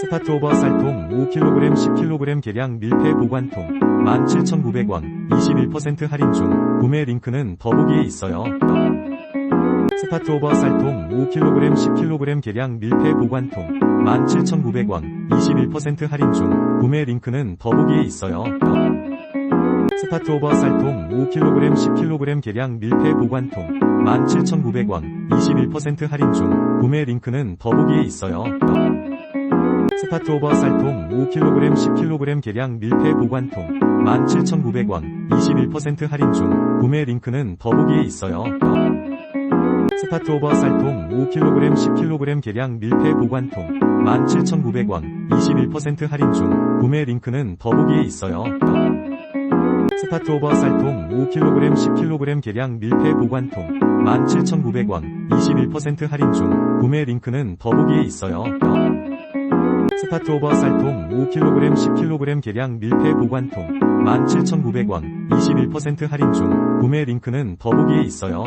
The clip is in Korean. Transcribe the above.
스타트 오버 쌀통 5kg 10kg 계량 밀폐 보관통 17,900원 21% 할인 중 구매 링크는 더보기에 있어요. 스타트 오버 쌀통 5kg 10kg 계량 밀폐 보관통 17,900원 21% 할인 중 구매 링크는 더보기에 있어요. 스타트 오버 쌀통 5kg 10kg 계량 밀폐 보관통 17,900원 21% 할인 중 구매 링크는 더보기에 있어요. 스타트 오버 쌀통 5kg 10kg 계량 밀폐 보관통 17,900원 21% 할인 중 구매 링크는 더보기에 있어요. 스타트 오버 쌀통 5kg 10kg 계량 밀폐 보관통 17,900원 21% 할인 중 구매 링크는 더보기에 있어요. 스타트 오버 쌀통 5kg 10kg 계량 밀폐 보관통 17,900원 21% 할인 중 구매 링크는 더보기에 있어요. 스타트 오버 쌀통 5kg 10kg 계량 밀폐 보관통 17,900원 21% 할인 중 구매 링크는 더보기에 있어요.